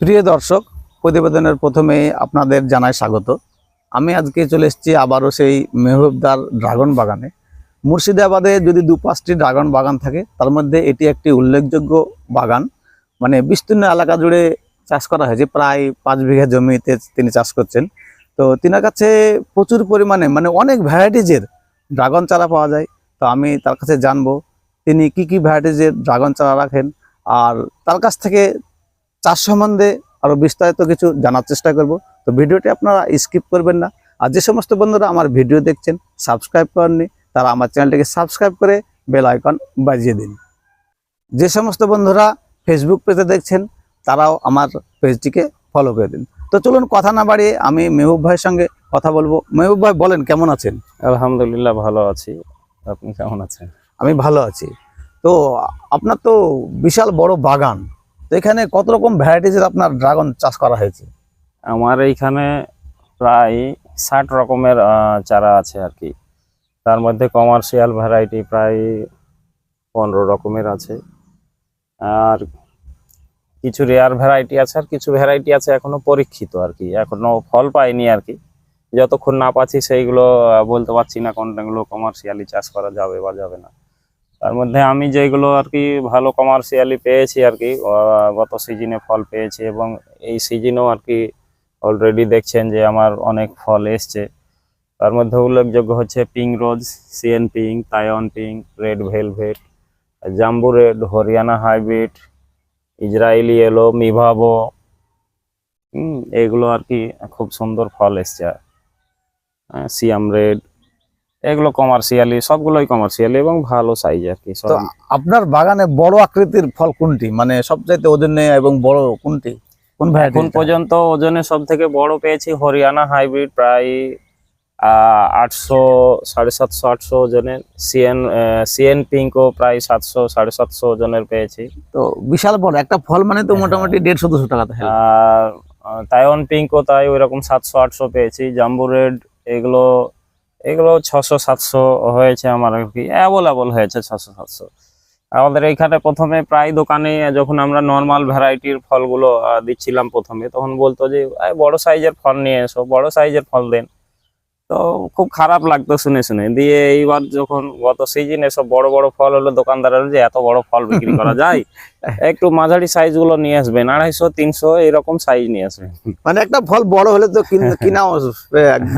প্রিয় দর্শক, প্রতিবেদনের প্রথমে আপনাদের জানাই স্বাগত। আমি আজকে চলে এসেছি আবারও সেই মেহবুবদার ড্রাগন বাগানে। মুর্শিদাবাদে যদি দু পাঁচটি ড্রাগন বাগান থাকে, তার মধ্যে এটি একটি উল্লেখযোগ্য বাগান। মানে বিস্তীর্ণ এলাকা জুড়ে চাষ করা হয়েছে, প্রায় পাঁচ বিঘা জমিতে তিনি চাষ করছেন। তো তিনার কাছে প্রচুর পরিমাণে মানে অনেক ভ্যারাইটিজের ড্রাগন চারা পাওয়া যায়। তো আমি তার কাছে জানব, তিনি কি কি ভ্যারাইটিজের ড্রাগন চারা রাখেন? আর তার কাছ থেকে চাষ সম্বন্ধে আরও বিস্তারিত কিছু জানার চেষ্টা করব। তো ভিডিওটি আপনারা স্কিপ করবেন না। আর যে সমস্ত বন্ধুরা আমার ভিডিও দেখছেন সাবস্ক্রাইব করেননি তারা আমার চ্যানেলটিকে সাবস্ক্রাইব করে বেল আইকন বাজিয়ে দিন। যে সমস্ত বন্ধুরা ফেসবুক পেজে দেখছেন তারাও আমার পেজটিকে ফলো করে দিন। তো চলুন কথা না বাড়িয়ে আমি মেহবুব ভাইয়ের সঙ্গে কথা বলব। মেহবুব ভাই বলেন কেমন আছেন? আলহামদুলিল্লাহ ভালো আছি। আপনি কেমন আছেন? আমি ভালো আছি। তো আপনার তো বিশাল বড় বাগান। তো এখানে কত রকম ভ্যারাইটিজের আপনার ড্রাগন চাষ করা হয়েছে? আমার এইখানে প্রায় ষাট রকমের চারা আছে আর কি। তার মধ্যে কমার্শিয়াল ভ্যারাইটি প্রায় পনেরো রকমের আছে। আর কিছু রেয়ার ভ্যারাইটি আছে আর কিছু ভ্যারাইটি আছে এখনও পরীক্ষিত আর কি। এখনও ফল পাইনি আর কি। যতক্ষণ না পাচ্ছি সেইগুলো বলতে পারছি না কোনটাগুলো কমার্শিয়ালি চাষ করা যাবে বা যাবে না। তার মধ্যে আমি যেগুলো আর কি ভালো কমার্শিয়ালি পেয়েছি আর কি গত সিজনে ফল পেয়েছি এবং এই সিজনেও আর কি অলরেডি দেখছেন যে আমার অনেক ফল এসছে। তার মধ্যে উল্লেখযোগ্য হচ্ছে পিঙ্ক রোজ সিএন pink তায়ন pink red velvet jumbo red Haryana hybrid Israeli এলো মিভাবো এগুলো আর কি খুব সুন্দর ফল এসছে। সিয়াম রেড এগুলো কমার্শিয়ালি সবগুলোই কমার্শিয়ালি এবং ভালো সাইজ আর কি তো আপনার বাগানে বড় আকৃতির ফল কোনটি? মানে সবচাইতে ওজনে এবং বড় কোনটি? কোন এখন পর্যন্ত ওজনে সব থেকে বড় পেয়েছি হরিয়ানা হাইব্রিড প্রায় আটশো সাড়ে সাতশো আটশো ওজনের সিএন সিএন পিঙ্কও প্রায় সাতশো সাড়ে সাতশো ওজনের পেয়েছি। তো বিশাল বড় একটা ফল মানে তো মোটামুটি দেড়শো দুশো টাকা থাকে আর তাইওয়ান পিঙ্কও তাই ওইরকম সাতশো আটশো পেয়েছি। জাম্বু রেড এগুলো এগুলো ছশো, সাতশো হয়েছে আমার আর কি। অ্যাভেলেবল হয়েছে ছশো, সাতশো। আমাদের এইখানে প্রথমে প্রায় দোকানে যখন আমরা নর্মাল ভ্যারাইটির ফলগুলো দিচ্ছিলাম প্রথমে, তখন বলতো যে, "এই বড় সাইজের ফল নিয়ে এসো, বড় সাইজের ফল দেন। তো খুব খারাপ লাগতো শুনে শুনে। দিয়ে এইবার যখন গত সিজনে সব বড় বড় ফল হলো দোকানদারের যে এত বড় ফল বিক্রি করা যায়? একটু মাঝারি সাইজগুলো নিয়ে আসবেন আড়াইশো তিনশো এরকম সাইজ নিয়ে আসবেন। মানে একটা ফল বড় হলে তো কিন- কিনা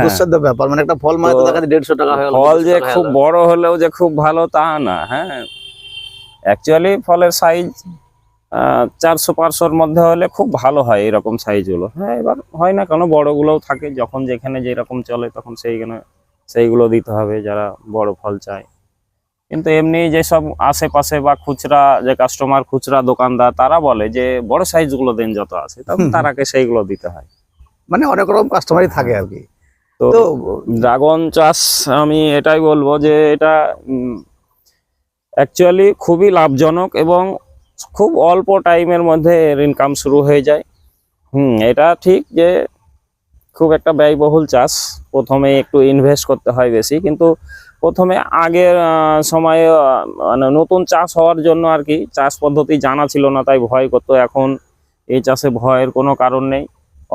দুঃসাধ্য ব্যাপার। মানে একটা ফল মানে দেখা যায় দেড়শো টাকা ফল যে খুব বড় হলেও যে খুব ভালো তা না হ্যাঁ। অ্যাকচুয়ালি ফলের সাইজ চারশো পাঁচশোর মধ্যে হলে খুব ভালো হয় এরকম সাইজগুলো হ্যাঁ এবার হয় না কেন বড়গুলোও থাকে যখন যেখানে যেরকম চলে তখন সেইখানে সেইগুলো দিতে হবে যারা বড় ফল চায়। কিন্তু এমনি যেসব আশেপাশে বা খুচরা যে কাস্টমার খুচরা দোকানদার তারা বলে যে বড় সাইজগুলো দেন যত আছে তখন তারাকে সেইগুলো দিতে হয়। মানে অনেক রকম কাস্টমারই থাকে আর কি। তো ড্রাগন চাষ আমি এটাই বলব যে এটা অ্যাকচুয়ালি খুবই লাভজনক এবং খুব অল্প টাইমের মধ্যে ইনকাম শুরু হয়ে যায়। হুম, এটা ঠিক যে খুব একটা ব্যয়বহুল চাষ। প্রথমে একটু ইনভেস্ট করতে হয় বেশি, কিন্তু প্রথমে আগের সময়ে মানে নতুন চাষ হওয়ার জন্য আর কি চাষ পদ্ধতি জানা ছিল না, তাই ভয় করতো। এখন এই চাষে ভয়ের কোনো কারণ নেই,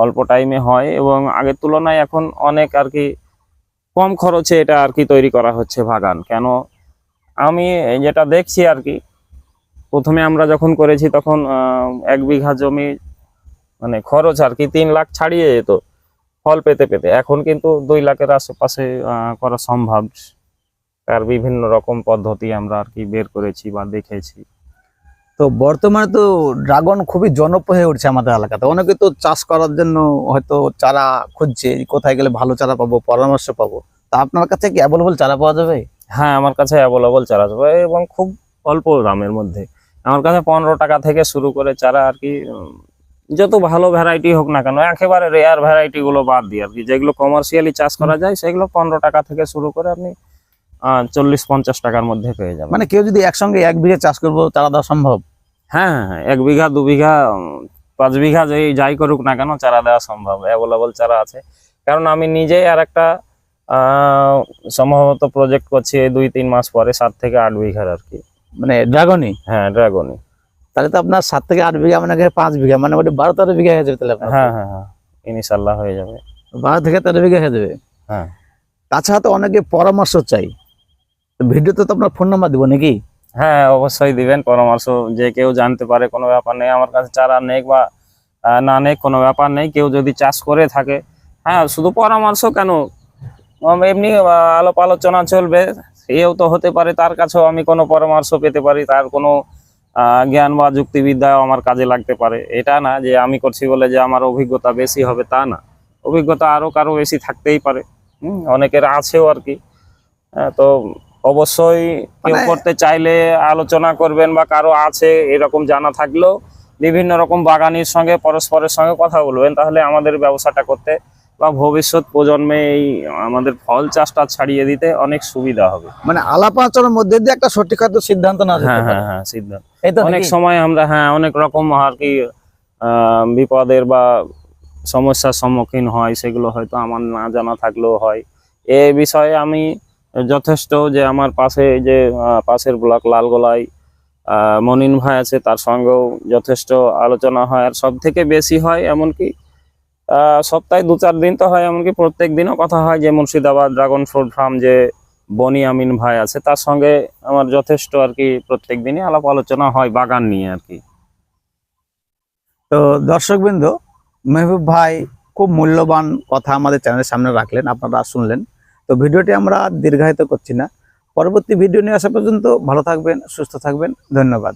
অল্প টাইমে হয় এবং আগের তুলনায় এখন অনেক আর কি কম খরচে এটা আর কি তৈরি করা হচ্ছে বাগান। কেন? আমি যেটা দেখছি আর কি প্রথমে আমরা যখন করেছি তখন এক বিঘা জমি মানে খরচ আর কি তিন লাখ ছাড়িয়ে যেত ফল পেতে পেতে। এখন কিন্তু দুই লাখের আশেপাশে করা সম্ভব। তার বিভিন্ন রকম পদ্ধতি আমরা আর কি বের করেছি বা দেখেছি। তো বর্তমানে তো ড্রাগন খুবই জনপ্রিয় হয়ে উঠছে আমাদের এলাকাতে। অনেকে তো চাষ করার জন্য হয়তো চারা খুঁজছে কোথায় গেলে ভালো চারা পাবো পরামর্শ পাবো। তা আপনার কাছে কি অ্যাভেলেবল চারা পাওয়া যাবে? হ্যাঁ আমার কাছে অ্যাভেলেবল চারা যাবে এবং খুব অল্প দামের মধ্যে। আমার কাছে পনেরো টাকা থেকে শুরু করে চারা আর কি যত ভালো ভ্যারাইটি হোক না কেন একেবারে রেয়ার ভ্যারাইটি গুলো বাদ দিয়ে আর কি। যেগুলো কমার্শিয়ালি চাষ করা যায় সেগুলো পনেরো টাকা থেকে শুরু করে আপনি চল্লিশ পঞ্চাশ টাকার মধ্যে পেয়ে যাবেন। মানে কেউ যদি একসঙ্গে এক বিঘা চাষ করব চারা দেওয়া সম্ভব। হ্যাঁ হ্যাঁ হ্যাঁ, এক বিঘা দু বিঘা পাঁচ বিঘা যেই যাই করুক না কেন চারা দেওয়া সম্ভব অ্যাভেলেবল চারা আছে। কারণ আমি নিজেই আর একটা আহ, সম্ভবত প্রজেক্ট করছি এই দুই তিন মাস পরে সাত থেকে আট বিঘার আর কি। মানে ড্রাগনই? হ্যাঁ ড্রাগনই। তাহলে তো আপনার সাত থেকে আট বিঘা মানে পাঁচ বিঘা মানে ওটা বারো তেরো বিঘা হয়ে যাবে তাহলে আপনার। হ্যাঁ হ্যাঁ হ্যাঁ ইনশাল্লাহ হয়ে যাবে। বারো থেকে তেরো বিঘা হয়ে যাবে। হ্যাঁ। তাছাড়া তো অনেকে পরামর্শ চাই। ভিডিওতে তো আপনার ফোন নাম্বার দিব নাকি? হ্যাঁ অবশ্যই দিবেন পরামর্শ। যে কেউ জানতে পারে কোনো ব্যাপার নেই। আমার কাছে চারা নেই বা না নেই কোনো ব্যাপার নেই। কেউ যদি চাষ করে থাকে হ্যাঁ শুধু পরামর্শ কেন? এমনি আলাপ আলোচনা চলবে। এও তো হতে পারে তার কাছেও আমি কোনো পরামর্শ পেতে পারি তার কোনো জ্ঞান বা যুক্তিবিদ্যা আমার কাজে লাগতে পারে। এটা না যে আমি করছি বলে যে আমার অভিজ্ঞতা বেশি হবে তা না। অভিজ্ঞতা আরও কারও বেশি থাকতেই পারে। হুম, অনেকের আছেও আর কি। তো অবশ্যই কেউ মানে- করতে চাইলে আলোচনা করবেন বা কারও আছে এরকম জানা থাকলেও বিভিন্ন রকম বাগানির সঙ্গে পরস্পরের সঙ্গে কথা বলবেন তাহলে আমাদের ব্যবসাটা করতে বা ভবিষ্যৎ প্রজন্মে এই আমাদের ফল চাষটা ছাড়িয়ে দিতে অনেক সুবিধা হবে। মানে আলাপ আলোচনার মধ্যে দিয়ে একটা সঠিক হয়তো সিদ্ধান্ত না হ্যাঁ হ্যাঁ হ্যাঁ সিদ্ধান্ত। অনেক সময় আমরা হ্যাঁ অনেক রকম আর কি বিপদের বা সমস্যার সম্মুখীন হয় সেগুলো হয়তো আমার না জানা থাকলেও হয়। এ বিষয়ে আমি যথেষ্ট যে আমার পাশে যে পাশের ব্লক লালগোলায় মনিন ভাই আছে তার সঙ্গেও যথেষ্ট আলোচনা হয় আর সব থেকে বেশি হয় এমনকি সপ্তাহে দু চার দিন তো হয়, এমনকি প্রত্যেক দিনও কথা হয় যে মুর্শিদাবাদ, ড্রাগন ফ্রুট ফার্ম যে বনি আমিন ভাই আছে, তার সঙ্গে আমার যথেষ্ট আর কি প্রত্যেক দিনই আলাপ আলোচনা হয় বাগান নিয়ে আর কি। তো দর্শকবৃন্দ, মেহবুব ভাই খুব মূল্যবান কথা আমাদের চ্যানেলের সামনে রাখলেন, আপনারা শুনলেন। তো ভিডিওটি আমরা দীর্ঘায়িত করছি না। পরবর্তী ভিডিও নিয়ে আসা পর্যন্ত ভালো থাকবেন, সুস্থ থাকবেন, ধন্যবাদ।